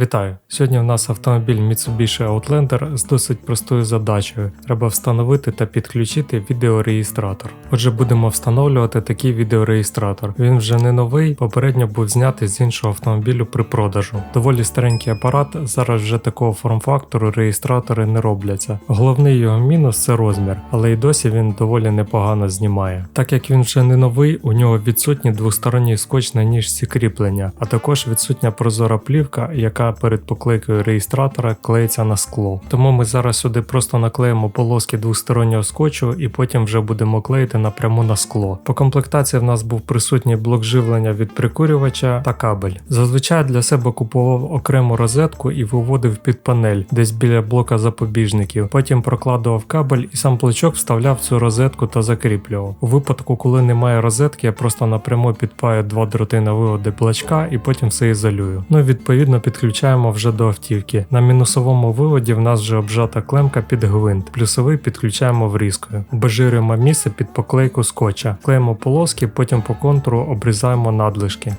Вітаю! Сьогодні у нас автомобіль Mitsubishi Outlander з досить простою задачею. Треба встановити та підключити відеореєстратор. Отже, будемо встановлювати такий відеореєстратор. Він вже не новий, попередньо був знятий з іншого автомобілю при продажу. Доволі старенький апарат, зараз вже такого форм-фактору реєстратори не робляться. Головний його мінус це розмір, але й досі він доволі непогано знімає. Так як він вже не новий, у нього відсутній двосторонній скотч на ніжці кріплення, а також відсутня прозора плівка, яка перед поклейкою реєстратора клеїться на скло. Тому ми зараз сюди просто наклеїмо полоски двостороннього скотчу і потім вже будемо клеїти напряму на скло. По комплектації в нас був присутній блок живлення від прикурювача та кабель. Зазвичай для себе купував окрему розетку і виводив під панель, десь біля блока запобіжників. Потім прокладував кабель і сам плечок вставляв цю розетку та закріплював. У випадку, коли немає розетки, я просто напряму підпаю два дроти на виводи плачка і потім все ізолюю. Ну відповідно підключаємо вже до автівки. На мінусовому виводі в нас вже обжата клемка під гвинт. Плюсовий підключаємо врізкою. Обезжирюємо місце під поклейку скотча. Клеїмо полоски, потім по контуру обрізаємо надлишки.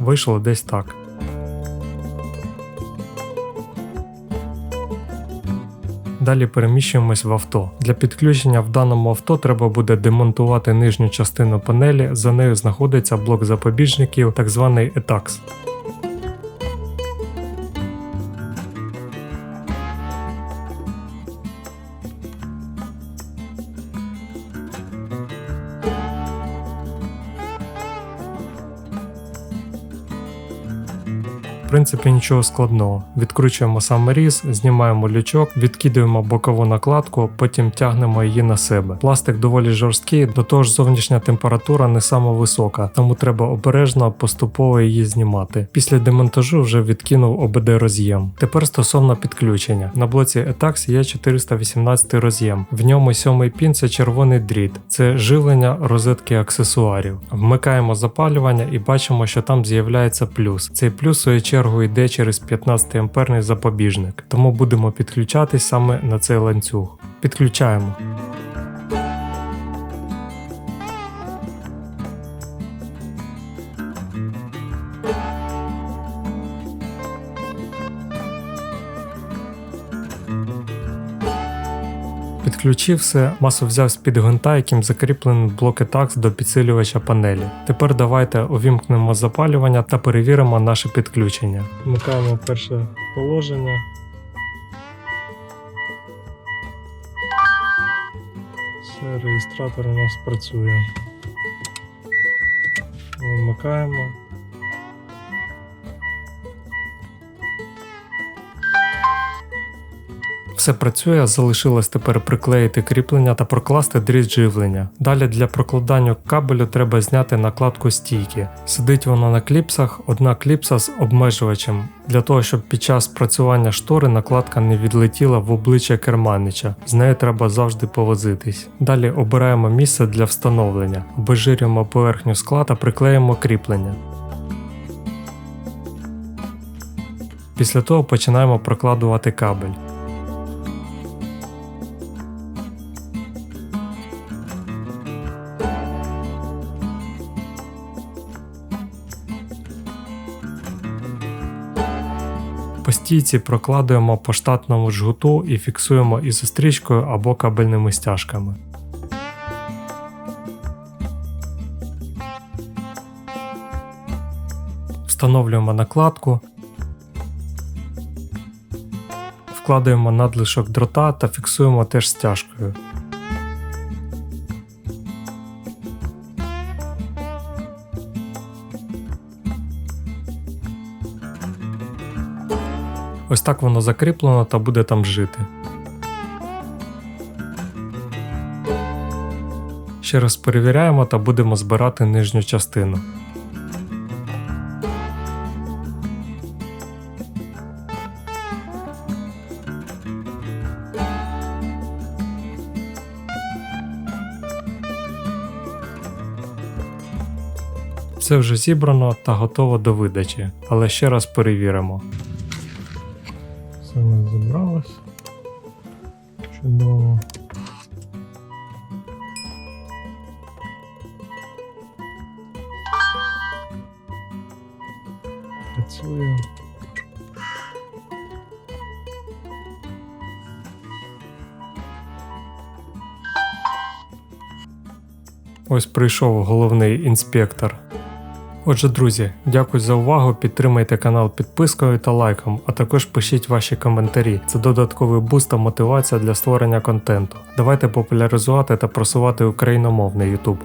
Вийшло десь так. Далі переміщуємось в авто. Для підключення в даному авто треба буде демонтувати нижню частину панелі, за нею знаходиться блок запобіжників, так званий ETAX. Принципі, нічого складного. Відкручуємо саморіз, знімаємо лючок, відкидуємо бокову накладку, потім тягнемо її на себе. Пластик доволі жорсткий, до того ж зовнішня температура не сама висока, тому треба обережно поступово її знімати. Після демонтажу вже відкинув ОБД роз'єм. Тепер стосовно підключення. На блоці ETAX є 418 роз'єм. В ньому сьомий пін це червоний дріт, це живлення розетки аксесуарів. Вмикаємо запалювання і бачимо, що там з'являється плюс. Цей плюс свою чергу йде через 15 амперний запобіжник, тому будемо підключатись саме на цей ланцюг. Підключаємо. Підключив все, масу взяв з-під гвинта, яким закріплений блок ETAX до підсилювача панелі. Тепер давайте увімкнемо запалювання та перевіримо наше підключення. Вмикаємо перше положення. Все, реєстратор у нас працює. Вимикаємо. Все працює, залишилось тепер приклеїти кріплення та прокласти дріт живлення. Далі для прокладання кабелю треба зняти накладку стійки. Сидить вона на кліпсах, одна кліпса з обмежувачем, для того, щоб під час працювання штори накладка не відлетіла в обличчя керманича. З нею треба завжди повозитись. Далі обираємо місце для встановлення, обезжирюємо поверхню скла та приклеїмо кріплення. Після того починаємо прокладувати кабель. Стійці прокладуємо по штатному жгуту і фіксуємо ізострічкою або кабельними стяжками. Встановлюємо накладку. Вкладаємо надлишок дрота та фіксуємо теж стяжкою. Ось так воно закріплено та буде там жити. Ще раз перевіряємо та будемо збирати нижню частину. Все вже зібрано та готово до видачі, але ще раз перевіримо. Чудово. Працює. Ось прийшов головний інспектор. Отже, друзі, дякую за увагу. Підтримайте канал підпискою та лайком, а також пишіть ваші коментарі. Це додатковий буст та мотивація для створення контенту. Давайте популяризувати та просувати україномовний YouTube.